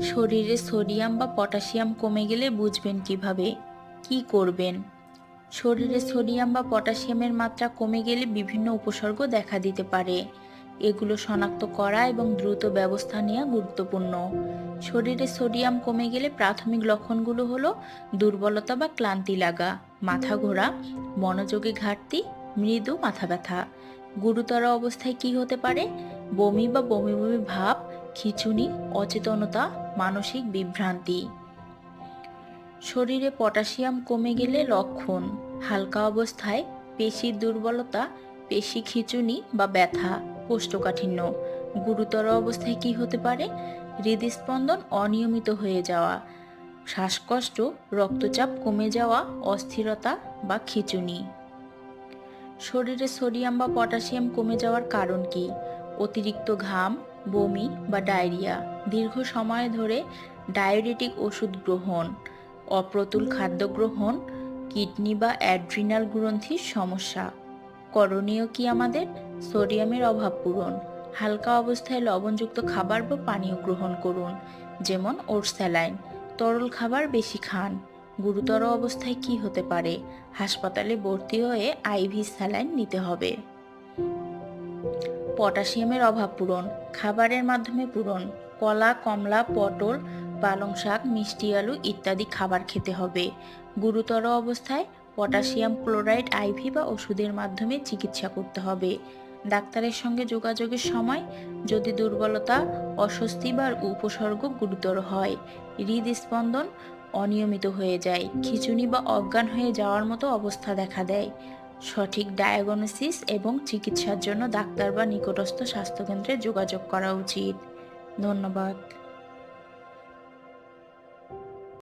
শরীরে সোডিয়াম বা পটাশিয়াম কমে গেলে বুঝবেন কীভাবে? কি করবেন? শরীরে সোডিয়াম বা পটাশিয়ামের মাত্রা কমে গেলে বিভিন্ন উপসর্গ দেখা দিতে পারে। এগুলো শনাক্ত করা এবং দ্রুত ব্যবস্থা নেওয়া গুরুত্বপূর্ণ। শরীরে সোডিয়াম কমে গেলে প্রাথমিক লক্ষণগুলো হলো দুর্বলতা বা ক্লান্তি লাগা, মাথা ঘোরা, মনোযোগে ঘাটতি, মৃদু মাথা ব্যথা। গুরুতর অবস্থায় কি হতে পারে? বমি বা বমি বমি ভাব খিঁচুনি, অচেতনতা, মানসিক বিভ্রান্তি। শরীরে পটাশিয়াম কমে গেলে লক্ষণ, হালকা অবস্থায় পেশির দুর্বলতা, পেশি খিঁচুনি বা ব্যথা, কোষ্ঠকাঠিন্য। গুরুতর অবস্থায় কি হতে পারে? হৃদস্পন্দন অনিয়মিত হয়ে যাওয়া, শ্বাসকষ্ট, রক্তচাপ কমে যাওয়া, অস্থিরতা বা খিচুনি। শরীরে সোডিয়াম বা পটাশিয়াম কমে যাওয়ার কারণ কি? অতিরিক্ত ঘাম বমি বা ডায়রিয়া দীর্ঘ সময় ধরে ডায়োরেটিক ওষুধ গ্রহণ, অপ্রতুল খাদ্য গ্রহণ, কিডনি বা অ্যাড্রিনাল গ্রন্থির সমস্যা। করণীয় কি আমাদের? সোডিয়ামের অভাব পূরণ, হালকা অবস্থায় লবণযুক্ত খাবার বা পানীয় গ্রহণ করুন, যেমন ওট স্যালাইন। তরল খাবার বেশি খান, গুরুতর অবস্থায় কি হতে পারে? হাসপাতালে ভর্তি হয়ে আইভি স্যালাইন নিতে হবে। পটাশিয়ামের অভাব পূরণ, খাবারের মাধ্যমে পূরণ, কলা, কমলা, পটল, পালং শাক, মিষ্টি আলু ইত্যাদি খাবার খেতে হবে। গুরুতর অবস্থায় পটাশিয়াম ক্লোরাইড আইভি বা ওষুধের মাধ্যমে চিকিৎসা করতে হবে। ডাক্তারের সঙ্গে যোগাযোগের সময় যদি দুর্বলতা, অস্বস্তি বা উপসর্গ গুরুতর হয়, হৃদস্পন্দন অনিয়মিত হয়ে যায় খিচুনি বা অজ্ঞান হয়ে যাওয়ার মতো অবস্থা দেখা দেয়। সঠিক ডায়াগনোসিস এবং চিকিৎসার জন্য ডাক্তার বা নিকটস্থ স্বাস্থ্যকেন্দ্রে যোগাযোগ করা উচিত। ধন্যবাদ।